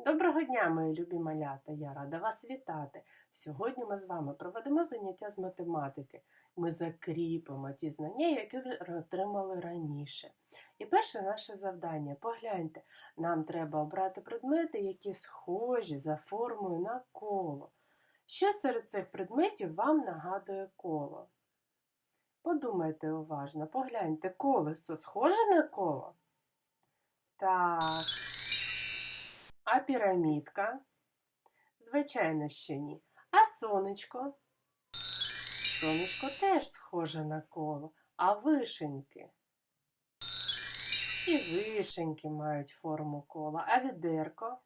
Доброго дня, мої любі малята! Я рада вас вітати. Сьогодні ми з вами проведемо заняття з математики. Ми закріпимо ті знання, які ви отримали раніше. І перше наше завдання погляньте, нам треба обрати предмети, які схожі за формою на коло. Що серед цих предметів вам нагадує коло? Подумайте уважно, погляньте, колесо схоже на коло? Так. А пірамідка? Звичайно, що ні. А сонечко? Сонечко теж схоже на коло. А вишеньки? І вишеньки мають форму кола. А відерко?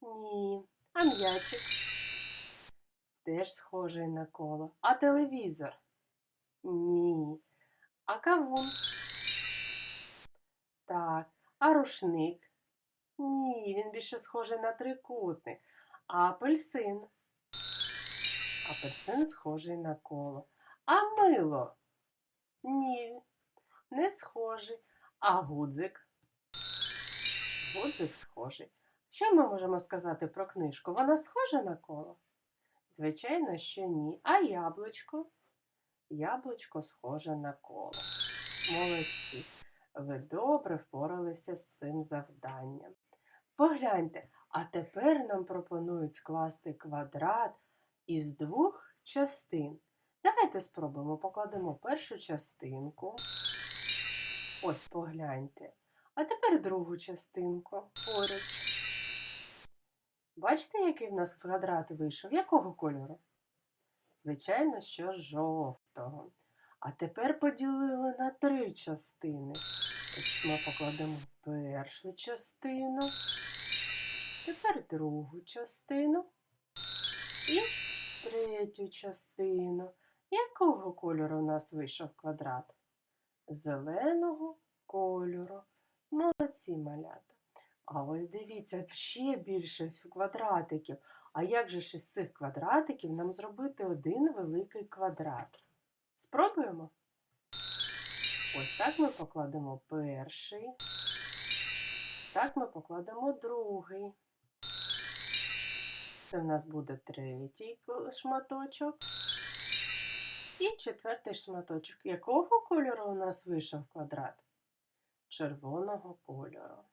Ні. А м'ячик? Теж схожий на коло. А телевізор? Ні. А кавун? Так. А рушник? Ні, він більше схожий на трикутник. А апельсин? Апельсин схожий на коло. А мило? Ні, не схожий. А гудзик? Гудзик схожий. Що ми можемо сказати про книжку? Вона схожа на коло? Звичайно, що ні. А яблучко? Яблучко схоже на коло. Молодці. Ви добре впоралися з цим завданням. Погляньте, а тепер нам пропонують скласти квадрат із двох частин. Давайте спробуємо покладемо першу частинку. Ось погляньте. А тепер другу частинку поруч. Бачите, який в нас квадрат вийшов? Якого кольору? Звичайно, що жовтого. А тепер поділили на три частини. Ось ми покладемо першу частину, тепер другу частину і третю частину. Якого кольору у нас вийшов квадрат? Зеленого кольору. Молодці малята. А ось дивіться, ще більше квадратиків. А як же ж із цих квадратиків нам зробити один великий квадрат? Спробуємо? Ось так ми покладемо перший. Так ми покладемо другий. Це в нас буде третій шматочок. І четвертий шматочок. Якого кольору у нас вийшов квадрат? Червоного кольору.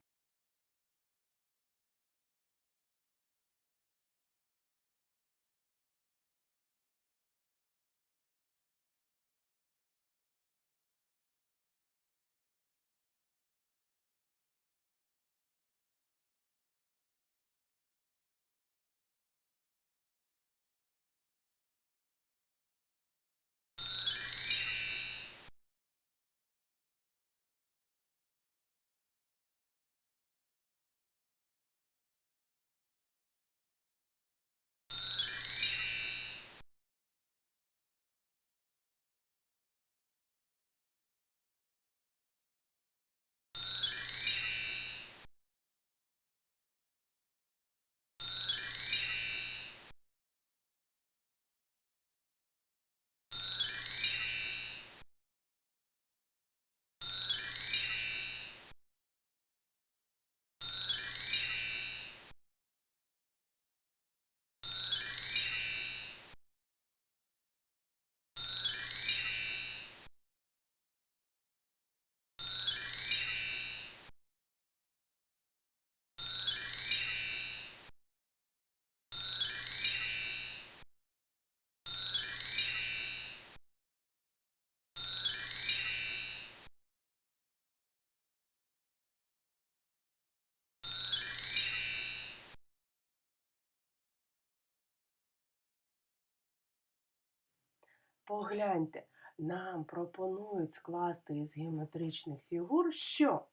Погляньте, нам пропонують скласти із геометричних фігур що?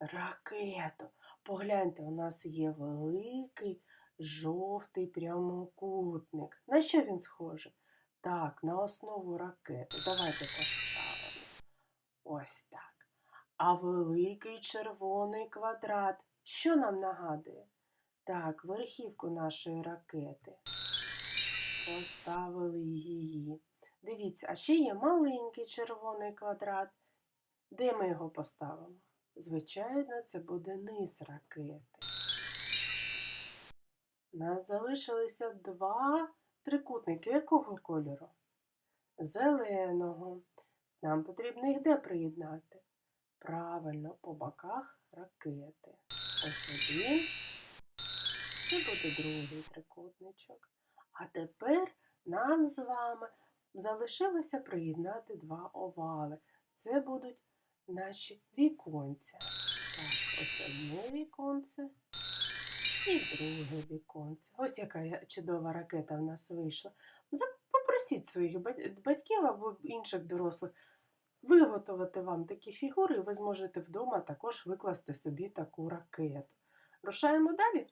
Ракету. Погляньте, у нас є великий жовтий прямокутник. На що він схожий? Так, на основу ракети. Давайте поставимо. Ось так. А великий червоний квадрат. Що нам нагадує? Так, верхівку нашої ракети. Поставили її. Дивіться, а ще є маленький червоний квадрат. Де ми його поставимо? Звичайно, це буде низ ракети. У нас залишилися два трикутники. Якого кольору? Зеленого. Нам потрібно їх де приєднати? Правильно, по боках ракети. Ось один. Це буде другий трикутничок. А тепер нам з вами залишилося приєднати два овали. Це будуть наші віконця. Так, ось одне віконце і друге віконце. Ось яка чудова ракета в нас вийшла. Попросіть своїх батьків або інших дорослих виготовити вам такі фігури, і ви зможете вдома також викласти собі таку ракету. Рушаємо далі.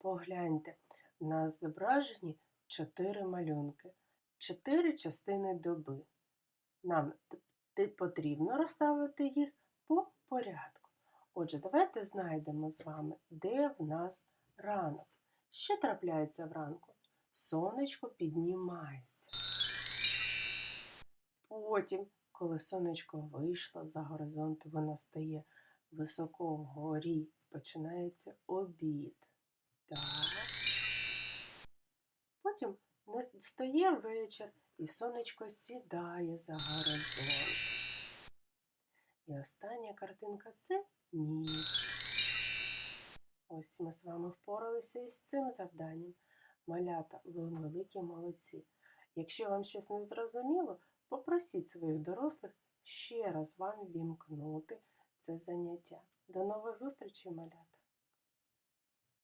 Погляньте, на зображенні чотири малюнки, чотири частини доби. Нам потрібно розставити їх по порядку. Отже, давайте знайдемо з вами, де в нас ранок. Що трапляється вранку? Сонечко піднімається. Потім, коли сонечко вийшло за горизонт, воно стає високо вгорі, починається обід. Так. Потім настає вечір, і сонечко сідає за горизонт. І остання картинка це ніч. Ось ми з вами впоралися із цим завданням. Малята, ви великі молодці. Якщо вам щось не зрозуміло, попросіть своїх дорослих ще раз вам вімкнути це заняття. До нових зустрічей, малята!